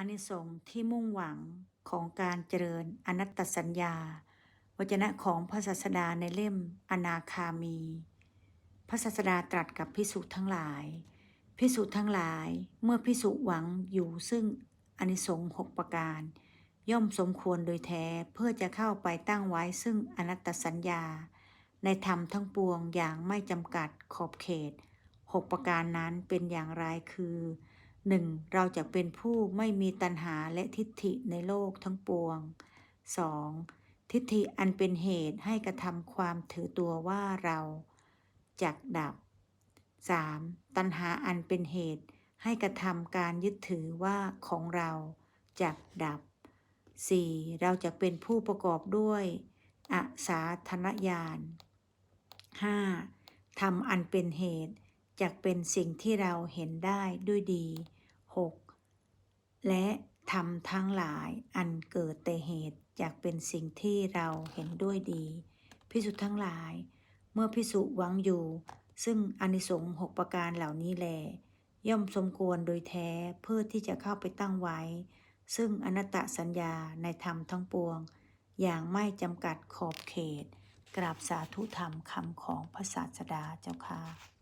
อานิสงส์ที่มุ่งหวังของการเจริญอนัตตสัญญา วจนะของพระศาสดาในเล่มอนาคามี พระศาสดาตรัสกับพิสุทั้งหลาย พิสุทั้งหลายเมื่อพิสุหวังอยู่ซึ่งอนิสงส์หกประการ ย่อมสมควรโดยแท้เพื่อจะเข้าไปตั้งไว้ซึ่งอนัตตสัญญา ในธรรมทั้งปวงอย่างไม่จำกัดขอบเขตหกประการนั้นเป็นอย่างไรคือ 1. เราจะเป็นผู้ไม่มีตัณหาและทิฏฐิในโลกทั้งปวง 2. ทิฏฐิอันเป็นเหตุให้กระทำความถือตัวว่าเราจักดับ 3. ตัณหาอันเป็นเหตุให้กระทำการยึดถือว่าของเราจักดับ 4. เราจะเป็นผู้ประกอบด้วยอสาธนญาณ 5. ทำอันเป็นเหตุจักเป็นสิ่งที่เราเห็นได้ด้วยดี 6. และทำทั้งหลายอันเกิดแต่เหตุจักเป็นสิ่งที่เราเห็นด้วยดีพิสุทั้งหลาย เมื่อพิสุหวังอยู่ ซึ่งอนิสงส์หกประการเหล่านี้แล ย่อมสมควรโดยแท้เพื่อที่จะเข้าไปตั้งไว้ ซึ่งอนัตตสัญญาในธรรมทั้งปวง อย่างไม่จำกัดขอบเขต กราบสาธุธรรมคำของพระศาสดาเจ้าค่ะ